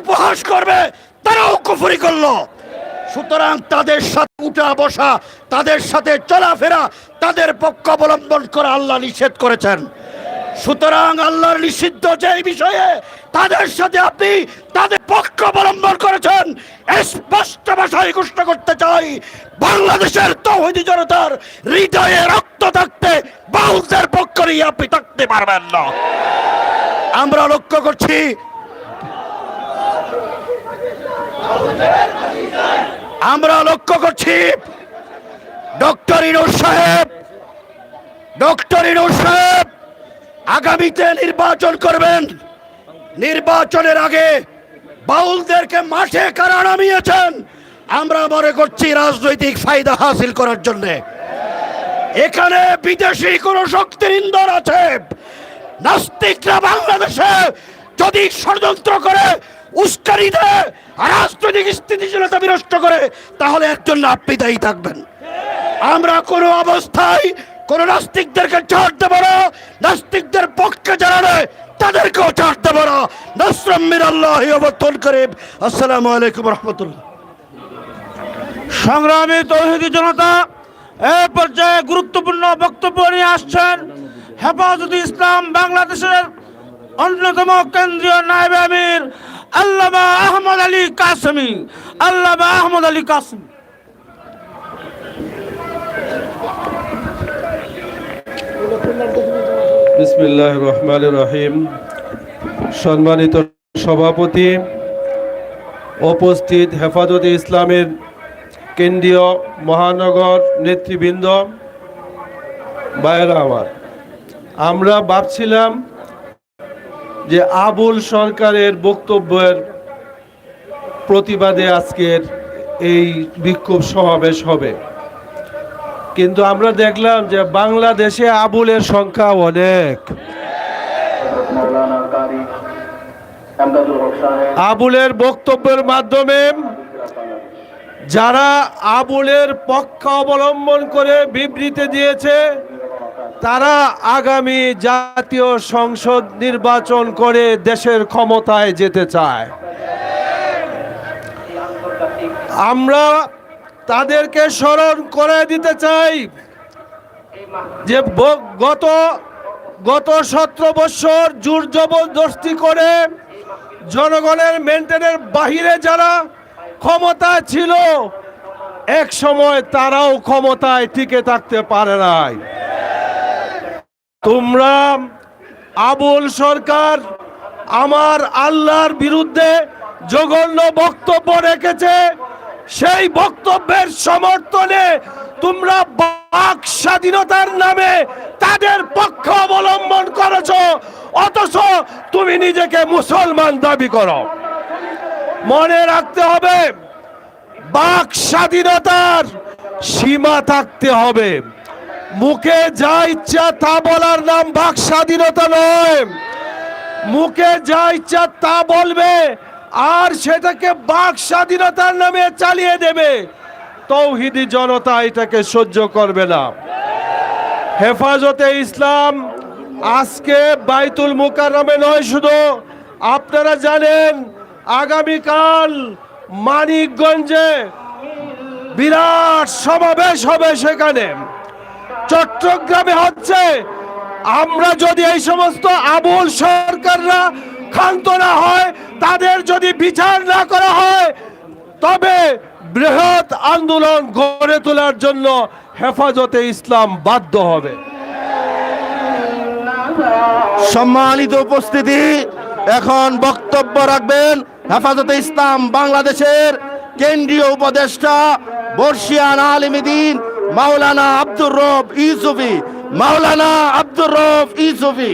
উপহাস করবে, তারাও কুফরি করল। সুতরাং তাদের সাথে উঠা বসা, তাদের সাথে চলাফেরা, তাদের পক্ষ অবলম্বন করা আল্লাহ নিষেধ করেছেন। সুতরাং আল্লাহর নিষিদ্ধ যে বিষয়ে তাদের সাথে আপনি তাদের পক্ষ অবলম্বন করেছেন, স্পষ্ট ভাষায় ঘোষণা করতে চাই, বাংলাদেশের তৌহিদি জনতার হৃদয়ে রক্ত থাকতে বাউলদের পক্ষ নিয়ে আপনি থাকতে পারবেন না। আমরা লক্ষ্য করছি আমরা লক্ষ্য করছি ডক্টর ইনুর সাহেব, ডক্টর ইনুর সাহেব আগামীতে নির্বাচন করবেন। নির্বাচনের আগে বাউলদেরকে মাঠে কারা নামিয়েছেন? আমরা মনে করছি রাজনৈতিক ফায়দা হাসিল করার জন্যে। এখানে বিদেশি কোন শক্তির ইন্ধন আছে। নাস্তিকরা বাংলাদেশে যদি ষড়যন্ত্র করে, উস্কানি দেয় রাজনৈতিক স্থিতিশীলতা বিনষ্ট করে, তাহলে একজন আপনি দায়ী থাকবেন। আমরা কোনো অবস্থায় কোন নাস্তিকদেরকে ছাড় দেব না। নাস্তিকদের পক্ষে যারা নয়, তাদেরকেও ছাড় দেব না। নসরম্মির আল্লাহ অবর্তন করে আসসালামু আলাইকুম রহমতুল্লাহ। সংগ্রামী তৌহিদি জনতা, এ পর্যায়ে গুরুত্বপূর্ণ বক্তব্য নিয়ে আসছেন হেফাজত ইসলাম বাংলাদেশের অন্যতম কেন্দ্রীয় নায়েব আমির আল্লামা আহমদ আলী কাসমি, আল্লামা আহমদ আলী কাসমি। বিসমিল্লাহ রহমান রহিম। সম্মানিত সভাপতি, উপস্থিত হেফাজতে ইসলামের কেন্দ্রীয় মহানগর নেতৃবৃন্দ বাইরা আমার, আমরা ভাবছিলাম যে আবুল সরকারের বক্তব্যের প্রতিবাদে আজকের এই বিক্ষোভ সমাবেশ হবে। কিন্তু আমরা দেখলাম যে বাংলাদেশে আবুলের সংখ্যা অনেক। আবুলের বক্তব্যের মাধ্যমে যারা আবুলের পক্ষ অবলম্বন করে বিবৃতি দিয়েছে তারা আগামী জাতীয় সংসদ নির্বাচন করে দেশের ক্ষমতায় যেতে চায়। আমরা তাদেরকে স্মরণ করে দিতে চাই যে গত গত সতেরো বছর জোর জবরদস্তি করে জনগণের মেনটেনের বাহিরে যারা ক্ষমতা ছিল, এক সময় তারাও ক্ষমতায় টিকে থাকতে পারে নাই। তোমরা আবুল সরকার আমার আল্লাহর বিরুদ্ধে জঘন্য বক্তব্য রেখেছে। সেই বক্তব্যের সমর্থনে তোমরা বাক স্বাধীনতার নামে তাদের পক্ষ অবলম্বন করেছ, অথচ তুমি নিজেকে মুসলমান দাবি করো। মনে রাখতে হবে, বাক স্বাধীনতার সীমা থাকতে হবে। মুখে যা ইচ্ছা তা বলার নাম বাক স্বাধীনতা নয়। মুখে যা ইচ্ছা তা বলবে, আর সেটাকে বাক স্বাধীনতার নামে চালিয়ে দেবে। তৌহিদি জনতা এটাকে সহ্য করবে না। হেফাজতে ইসলাম আজকে বাইতুল মুকাররমে নয় শুধু, আপনারা জানেন, আগামীকাল মানিকগঞ্জে বিরাট সমাবেশ হবে সেখানে। চট্টগ্রামে হচ্ছে। আমরা যদি এই সমস্ত আবুল সরকাররা ক্ষান্ত না হয়, তাদের যদি বিচার না করা হয়, তবে বৃহৎ আন্দোলন গড়ে তোলার জন্য হেফাজতে ইসলাম বাধ্য হবে। সম্মানিত উপস্থিতি, এখন বক্তব্য রাখবেন হেফাজতে ইসলাম বাংলাদেশের কেন্দ্রীয় উপদেষ্টা বর্ষিয়ান আলিমিদিন মাওলানা আব্দুর রব ইউসুফি, মাওলানা আব্দুর রব ইউসুফি।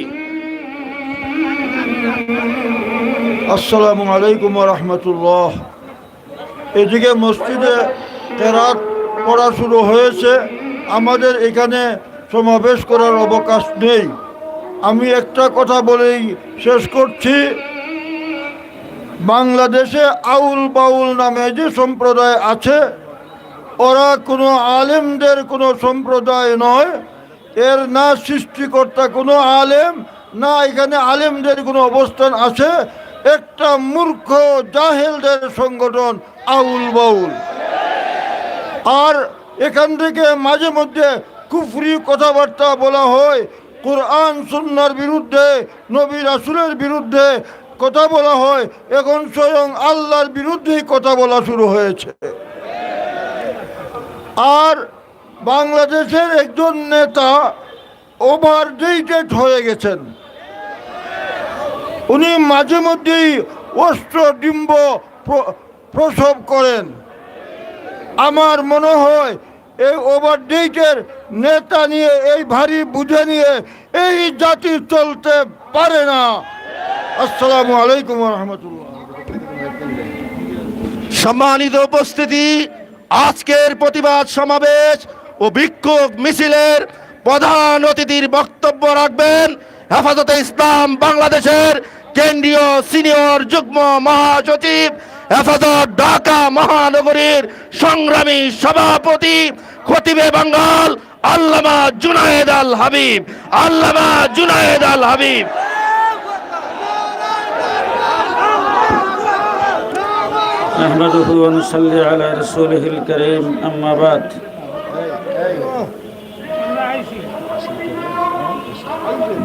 আসসালামু আলাইকুম রহমতুল্লাহ। এদিকে মসজিদে কেরাত পড়া শুরু হয়েছে। আমাদের এখানে সমাবেশ করার অবকাশ নেই। আমি একটা কথা বলেই শেষ করছি। বাংলাদেশে আউল বাউল নামে যে সম্প্রদায় আছে ওরা কোনো আলেমদের কোনো সম্প্রদায় নয়। এর না সৃষ্টিকর্তা কোনো আলেম, না এখানে আলেমদের কোনো অবস্থান আছে। একটা মূর্খ জাহেলদের সংগঠন আউল বাউল। আর এখান থেকে মাঝে মধ্যে কুফরি কথাবার্তা বলা হয়। কোরআন, সুন্নার বিরুদ্ধে, নবী রাসুলের বিরুদ্ধে কথা বলা হয়। এখন স্বয়ং আল্লাহর বিরুদ্ধেই কথা বলা শুরু হয়েছে। আর বাংলাদেশের একজন নেতা ওভার ডেটেড হয়ে গেছেন। উনি মাঝে মধ্যেই অস্ত্র ডিম্ব প্র- প্রসব করেন। আমার মনে হয় এই ওভার ডেটের নেতা নিয়ে, এই ভারী বুঝে নিয়ে এই জাতি চলতে পারে না। আসসালামু আলাইকুম রহমতুল্লাহ। সম্মানিত উপস্থিতি আজকের প্রতিবাদ সমাবেশ ও বিক্ষোভ মিছিলের প্রধান অতিথির বক্তব্য রাখবেন হেফাজতে ইসলাম বাংলাদেশের কেন্দ্রীয় সিনিয়র যুগ্ম মহাসচিব, হেফাজত ঢাকা মহানগরীর সংগ্রামী সভাপতি খতিবে বাঙ্গাল, আল্লামা জুনায়েদ আল হাবিব, আল্লামা জুনায়েদ আল হাবিব। نحمده ونصلي على رسوله الكريم أما بعد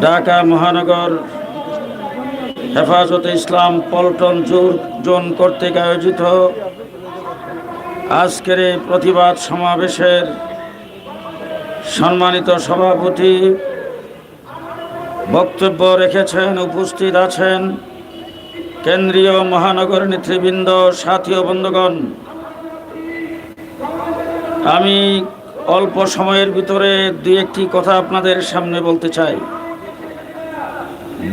ঢাকা মহানগর হেফাজতে ইসলাম পল্টন জোর- জোন কর্তৃক আয়োজিত আজকের এই প্রতিবাদ সমাবেশের সম্মানিত সভাপতি বক্তব্য রেখেছেন উপস্থিত আছেন কেন্দ্রীয় মহানগর নেতৃবৃন্দ সাথী বন্ধুগণ, আমি অল্প সময়ের ভিতরে দুই একটি কথা আপনাদের সামনে বলতে চাই।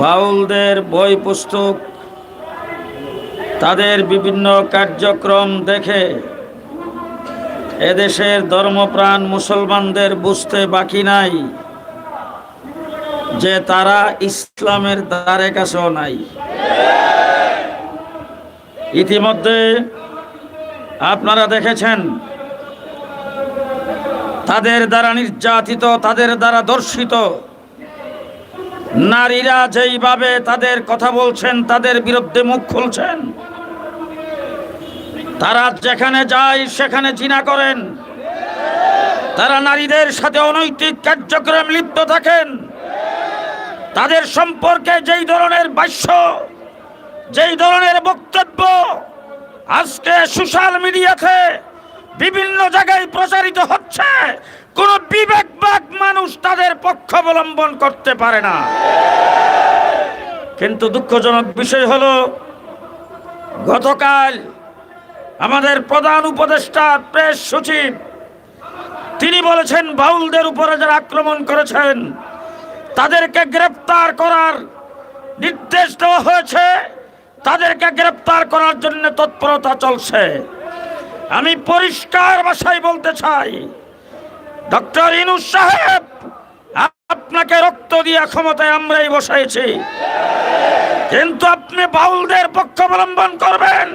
বাউলদের বই পুস্তক, তাদের বিভিন্ন কার্যক্রম দেখে এদেশের ধর্মপ্রাণ মুসলমানদের বুঝতে বাকি নাই যে তারা ইসলামের দ্বারে কাছেও নাই। ইতিমধ্যে আপনারা দেখেছেন, তাদের দ্বারা নির্যাতিত, তাদের দ্বারা দর্শিত নারীরা যেইভাবে তাদের কথা বলছেন, তাদের বিরুদ্ধে মুখ খুলছেন, তারা যেখানে যায় সেখানে চিনা করেন, তারা নারীদের সাথে অনৈতিক কার্যক্রম লিপ্ত থাকেন, তাদের সম্পর্কে যেই ধরনের বাস্য যেই ধরনের বক্তব্য আজকে সোশ্যাল মিডিয়াতে বিভিন্ন জায়গায় প্রচারিত হচ্ছে, কোন বিবেকবাগ মানুষ তাদের পক্ষ অবলম্বন করতে পারে না। কিন্তু দুঃখজনক বিষয় হলো, গতকাল আমাদের প্রধান উপদেষ্টা, প্রেস সচিব, তিনি বলেছেন, বাউলদের উপরে যারা আক্রমণ করেছেন, তাদেরকে গ্রেপ্তার করার নির্দেশ দেওয়া হয়েছে। তাদেরকে গ্রেপ্তার করার জন্য তৎপরতা চলছে। আমি পরিষ্কার ভাষায় বলতে চাই, ডক্টর ইনুস সাহেব, আপনাকে রক্ত দিয়ে ক্ষমতায় আমরাই বসাইছি। কিন্তু আপনি বাউলদের পক্ষ অবলম্বন করবেন।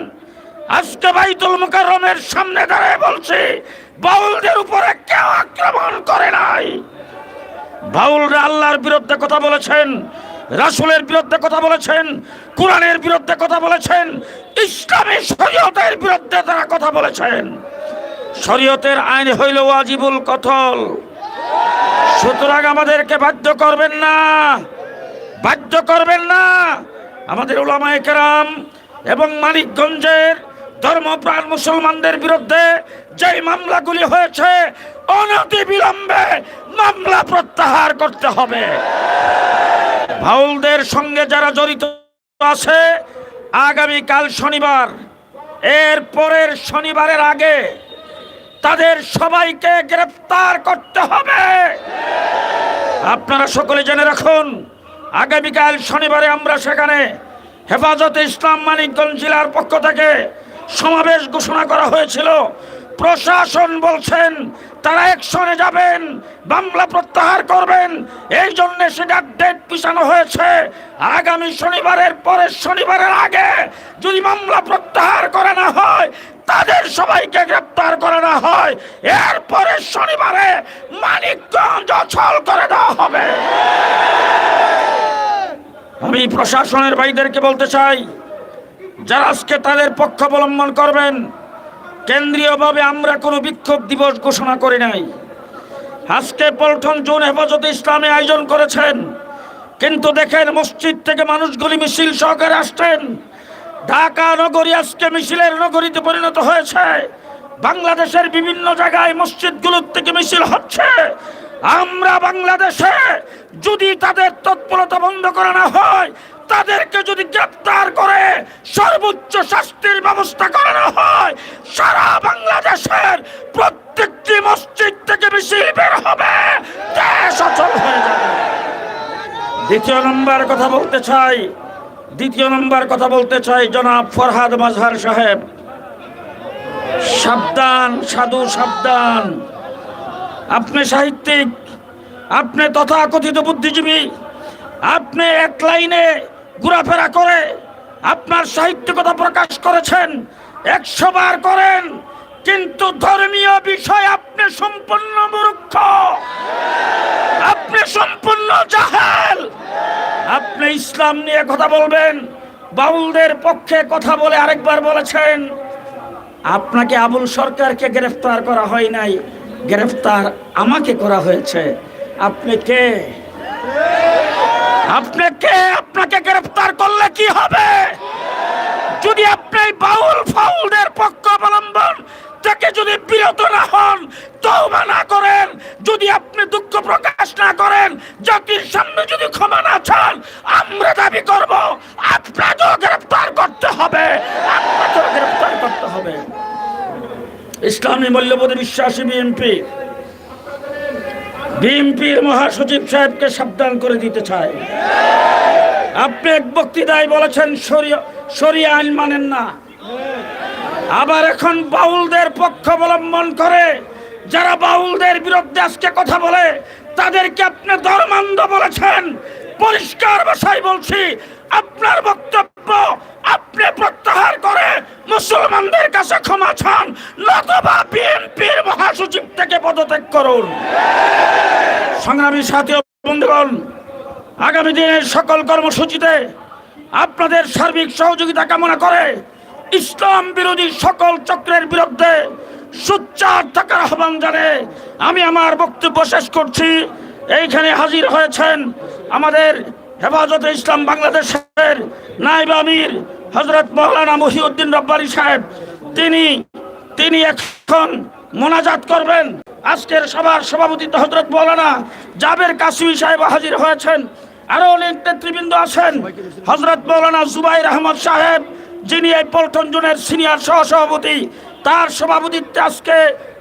আজকে বাইতুল মুকাররমের সামনে দাঁড়িয়ে বলছি, বাউলদের উপরে কেউ আক্রমণ করে নাই। বাউলরা আল্লাহর বিরুদ্ধে কথা বলেছেন রাসূলের বিরুদ্ধে কথা বলেছেন, কোরআনের বিরুদ্ধে কথা বলেছেন, ইসলামী শরীয়তের বিরুদ্ধে তারা কথা বলেছেন। শরীয়তের আইন হইল ওয়াজিবুল কথল সুতরাং আমাদেরকে বাধ্য করবেন না, বাধ্য করবেন না। আমাদের ওলামায়ে কেরাম এবং মানিকগঞ্জের ধর্মপ্রাণ মুসলমানদের বিরুদ্ধে যে মামলাগুলি হয়েছে অনতি বিলম্বে মামলা প্রত্যাহার করতে হবে। ভাউলদের সঙ্গে যারা জড়িত আছে আগামীকাল শনিবার, এর পরের শনিবারের আগে তাদের সবাইকে গ্রেফতার করতে হবে। আপনারা সকলে জেনে রাখুন আগামীকাল শনিবারে আমরা সেখানে হেফাজতে ইসলাম মানিকগঞ্জ জেলার পক্ষ থেকে সমাবেশ ঘোষণা করা হয়েছিল। প্রশাসন বলছেন, তারা একশনে যাবেন মামলা প্রত্যাহার করবেন। এই জন্য সেটা ডেট পিছানো হয়েছে। আগামী শনিবারের পরের শনিবারের আগে যদি মামলা প্রত্যাহার করে না হয়, তাদের সবাইকে গ্রেপ্তার করে না হয়, এরপরে শনিবারে মানিকগঞ্জ অচল করে দেওয়া হবে। আমি প্রশাসনের ভাইদেরকে বলতে চাই, যারা আজকে তাদের পক্ষ অবলম্বন করবেন কেন্দ্রীয়ভাবে আমরা কোনো বিক্ষোভ দিবস ঘোষণা করি নাই। আজকে পল্টন জোন হেফাজতে ইসলামে আয়োজন করেছেন। কিন্তু দেখেন, মসজিদ থেকে মানুষগুলি মিছিল সহকারে আসছেন। ঢাকা নগরী আজকে মিছিলের নগরীতে পরিণত হয়েছে। বাংলাদেশের বিভিন্ন জায়গায় মসজিদগুলোর থেকে মিছিল হচ্ছে। আমরা বাংলাদেশে যদি তাদের তৎপরতা বন্ধ করা না হয়, তাদেরকে যদি গ্রেপ্তার করে সর্বোচ্চ শাস্তির ব্যবস্থা করানো হয়, সারা বাংলাদেশের প্রত্যেকটি মসজিদ থেকে মিছিল বের হবে, দেশ অচল হয়ে যাবে। দ্বিতীয় নম্বর কথা বলতে চাই, দ্বিতীয় নম্বর কথা বলতে চাই জনাব ফরহাদ মাজহার সাহেব। সাবধান, সাধু সাবধান। আপনি সাহিত্যিক, আপনি তথাকথিত বুদ্ধিজীবী, আপনি এক লাইনে ঘোরাফেরা করে আপনার সাহিত্যিকতা প্রকাশ করেছেন, একশো বার করেন, কিন্তু ধর্মীয় বিষয় আপনি সম্পূর্ণ মূর্খ। আপনি সম্পূর্ণ জাহেল। আপনি ইসলাম নিয়ে কথা বলবেন, বাউলদের পক্ষে কথা বলে আরেকবার বলেছেন, আপনাকে আবুল সরকারকে গ্রেফতার করা হয় নাই। গ্রেফতার আমাকে করা হয়েছে। আপনি কে? আপনি কে? আপনাকে গ্রেফতার করলে কি হবে? যদি আপনি বাউল ফাউলদের পক্ষ অবলম্বন থেকে যদি বিরত না হন, তওবা না করেন, যদি আপনি দুঃখ প্রকাশ না করেন, জাতির সামনে যদি ক্ষমা না চান, আমরা দাবি করব, আপনাকেও গ্রেফতার করতে হবে, আপনাকেও গ্রেফতার করতে হবে। ইসলামী মূল্যবোধে বিশ্বাসী বিএনপি। বিএনপির মহাসচিব সাহেবকে সাবধান করে দিতে চায়। আপনি এক বক্তৃতায় বলেছেন, শরিয়া আইন মানেন না। আবার এখন বাউলদের পক্ষ অবলম্বন করে যারা বাউলদের বিরুদ্ধে আজকে কথা বলে, তাদেরকে আপনি ধর্মান্ধ বলেছেন। পরিষ্কার ভাষায় বলছি, আপনার বক্তব্য আপনি প্রত্যাহার করে মুসলমানদের কাছে ক্ষমা নতবা বিএনপির মহাসচিব থেকে পদত্যাগ করুন। সংগ্রামী সাথী বন্ধুগণ, আগামী দিনের সকল কর্মসূচিতে আপনাদের সার্বিক সহযোগিতা কামনা করে ইসলাম বিরোধী সকল চক্রের বিরুদ্ধে সুচ্চার থাকার আহ্বান জানে আমি আমার বক্তব্য শেষ করছি। এইখানে হাজির হয়েছেন আমাদের হেফাজতে ইসলাম বাংলাদেশের নাইব আমির হজরত মৌলানা মহিউদ্দিন রব্বারি সাহেব। তিনি তিনি এখন মোনাজাত করবেন। আজকের সভার সভাপতিত্ব হজরত মৌলানা জাবের কাসুই সাহেব হাজির হয়েছেন। আরও অনেক নেতৃবৃন্দ আছেন। হজরত মৌলানা জুবাইর আহমদ সাহেব, যিনি এই পল্টন জোনের সিনিয়র সহ সভাপতি তার সভাপতিত্বে আজকে